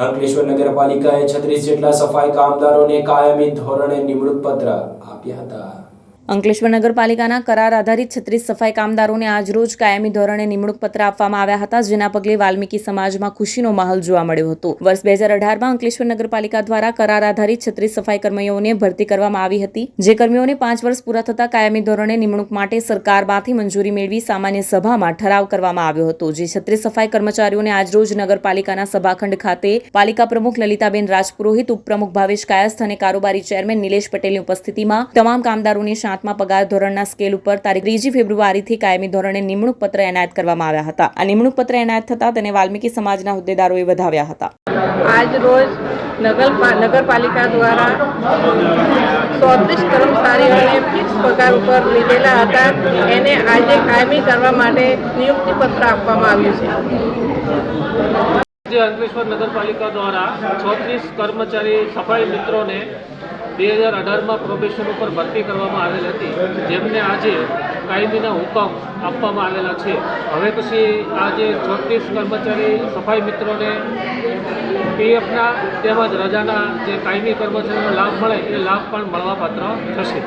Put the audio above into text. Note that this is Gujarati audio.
અંકલેશ્વર નગરપાલિકાએ છત્રીસ જેટલા સફાઈ કામદારોને કાયમી ધોરણે નિમણૂક પત્ર આપ્યા હતા. અંકલેશ્વર નગરપાલિકાના કરાર આધારિત છત્રીસ સફાઈ કામદારોને આજરોજ કાયમી ધોરણે નિમણૂક પત્ર આપવામાં આવ્યા હતા, જેના પગલે વાલ્મીકી સમાજમાં ખુશીનો માહોલ જોવા મળ્યો હતો. વર્ષ બે હજાર અઢારમાં અંકલેશ્વર નગરપાલિકા દ્વારા કરાર આધારિત છત્રીસ સફાઈ કર્મીઓને ભરતી કરવામાં આવી હતી, જે કર્મીઓને પાંચ વર્ષ પૂરા થતા કાયમી ધોરણે નિમણૂક માટે સરકારમાંથી મંજૂરી મેળવી સામાન્ય સભામાં ઠરાવ કરવામાં આવ્યો હતો, જે છત્રીસ સફાઈ કર્મચારીઓને આજરોજ નગરપાલિકાના સભાખંડ ખાતે પાલિકા પ્રમુખ લલિતાબેન રાજપુરોહિત, ઉપપ્રમુખ ભાવેશ કાયસ્થ અને કારોબારી ચેરમેન નિલેશ પટેલની ઉપસ્થિતિમાં તમામ કામદારોને સાતમા પગાર ધોરણના સ્કેલ ઉપર તારીખ ત્રીજી ફેબ્રુઆરીથી કાયમી ધોરણે નિમણૂક પત્ર એનાયત કરવામાં આવ્યા હતા. આ નિમણૂક પત્ર એનાયત થતા તેને વાલ્મીકી સમાજના હોદ્દેદારોએ વધાવ્યા હતા. આજ રોજ નગર નગરપાલિકા દ્વારા ચોત્રીસ કર્મચારીઓને ફિક્સ પગાર ઉપર લીધેલા હતા. એને આજે કાયમી કરવા માટે નિયુક્તિ પત્ર આપવામાં આવ્યું છે. જે અંકલેશ્વર નગરપાલિકા દ્વારા છત્રીસ કર્મચારી સફાઈ મિત્રોને બે હજાર અઢારમાં પ્રોબેશન ઉપર ભરતી કરવામાં આવેલ હતી. જેમને આજે કાયમીના હુકમ આપવામાં આવેલા છે. હવે પછી આ જે છત્રીસ કર્મચારી સફાઈ મિત્રોને પીએફના તેમજ રજાના જે કાયમી કર્મચારીનો લાભ મળે, એ લાભ પણ મળવાપાત્ર થશે.